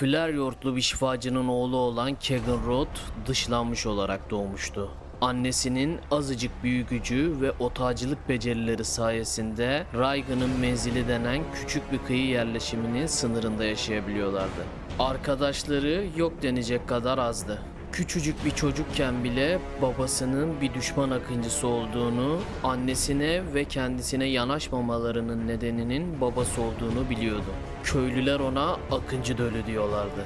Flareyortlu bir şifacının oğlu olan Kegan Roth dışlanmış olarak doğmuştu. Annesinin azıcık büyü gücü ve otacılık becerileri sayesinde Raigan'ın menzili denen küçük bir kıyı yerleşiminin sınırında yaşayabiliyorlardı. Arkadaşları yok denecek kadar azdı. Küçücük bir çocukken bile babasının bir düşman akıncısı olduğunu, annesine ve kendisine yanaşmamalarının nedeninin babası olduğunu biliyordu. Köylüler ona akıncı dölü diyorlardı.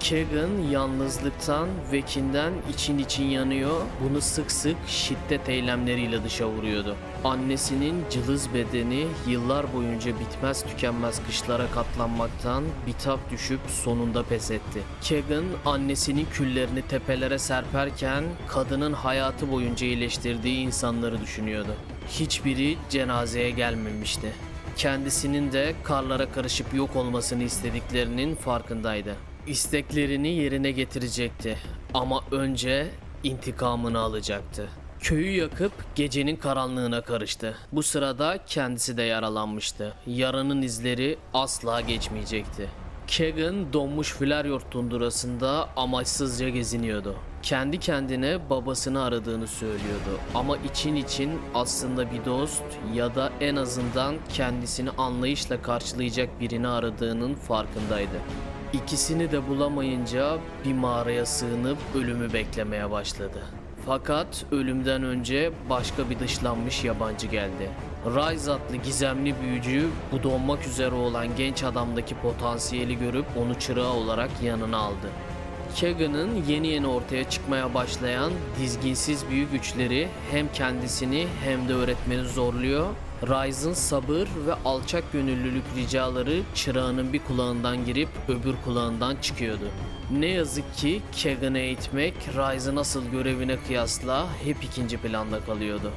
Kegan yalnızlıktan ve kinden için için yanıyor. Bunu sık sık şiddet eylemleriyle dışa vuruyordu. Annesinin cılız bedeni yıllar boyunca bitmez tükenmez kışlara katlanmaktan bitap düşüp sonunda pes etti. Kegan annesinin küllerini tepelere serperken kadının hayatı boyunca iyileştirdiği insanları düşünüyordu. Hiçbiri cenazeye gelmemişti. Kendisinin de karlara karışıp yok olmasını istediklerinin farkındaydı. İsteklerini yerine getirecekti ama önce intikamını alacaktı. Köyü yakıp gecenin karanlığına karıştı. Bu sırada kendisi de yaralanmıştı. Yaranın izleri asla geçmeyecekti. Kegan donmuş Flaryort tundurasında amaçsızca geziniyordu. Kendi kendine babasını aradığını söylüyordu ama için için aslında bir dost ya da en azından kendisini anlayışla karşılayacak birini aradığının farkındaydı. İkisini de bulamayınca bir mağaraya sığınıp ölümü beklemeye başladı. Fakat ölümden önce başka bir dışlanmış yabancı geldi. Rise adlı gizemli büyücü bu donmak üzere olan genç adamdaki potansiyeli görüp onu çırağı olarak yanına aldı. Kegan'ın yeni yeni ortaya çıkmaya başlayan dizginsiz büyü güçleri hem kendisini hem de öğretmeni zorluyor. Rise'ın sabır ve alçak gönüllülük ricaları çırağının bir kulağından girip öbür kulağından çıkıyordu. Ne yazık ki Kegan'ı eğitmek Rise'ın asıl görevine kıyasla hep ikinci planda kalıyordu.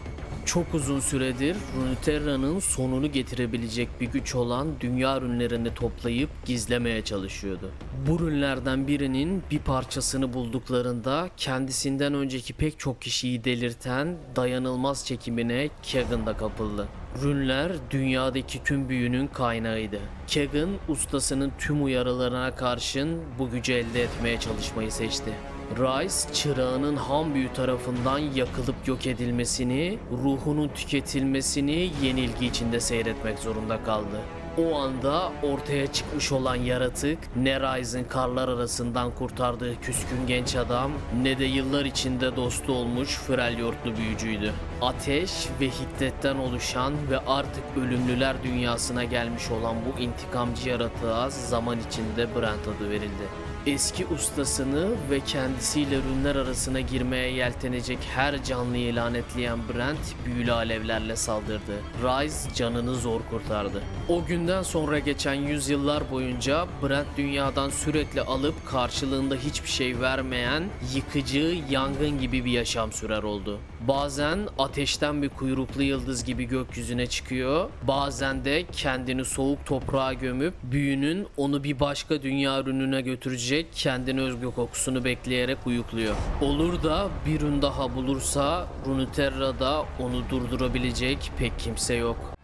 Çok uzun süredir Runeterra'nın sonunu getirebilecek bir güç olan dünya rünlerini toplayıp gizlemeye çalışıyordu. Bu rünlerden birinin bir parçasını bulduklarında kendisinden önceki pek çok kişiyi delirten dayanılmaz çekimine Kagan da kapıldı. Rünler dünyadaki tüm büyünün kaynağıydı. Kagan ustasının tüm uyarılarına karşın bu gücü elde etmeye çalışmayı seçti. Rice çırağının ham büyü tarafından yakılıp yok edilmesini, ruhunun tüketilmesini yenilgi içinde seyretmek zorunda kaldı. O anda ortaya çıkmış olan yaratık ne Rice'ın karlar arasından kurtardığı küskün genç adam ne de yıllar içinde dostu olmuş Freljordlu büyücüydü. Ateş ve hiddetten oluşan ve artık ölümlüler dünyasına gelmiş olan bu intikamcı yaratığa zaman içinde Brent adı verildi. Eski ustasını ve kendisiyle rünler arasına girmeye yeltenecek her canlıyı lanetleyen Brent büyülü alevlerle saldırdı. Rise canını zor kurtardı. O günden sonra geçen yüzyıllar boyunca Brent dünyadan sürekli alıp karşılığında hiçbir şey vermeyen yıkıcı yangın gibi bir yaşam sürer oldu. Bazen ateşten bir kuyruklu yıldız gibi gökyüzüne çıkıyor, bazen de kendini soğuk toprağa gömüp büyünün onu bir başka dünya ürününe götürecek kendine özgü kokusunu bekleyerek uyukluyor. Olur da bir ürün daha bulursa Runeterra'da onu durdurabilecek pek kimse yok.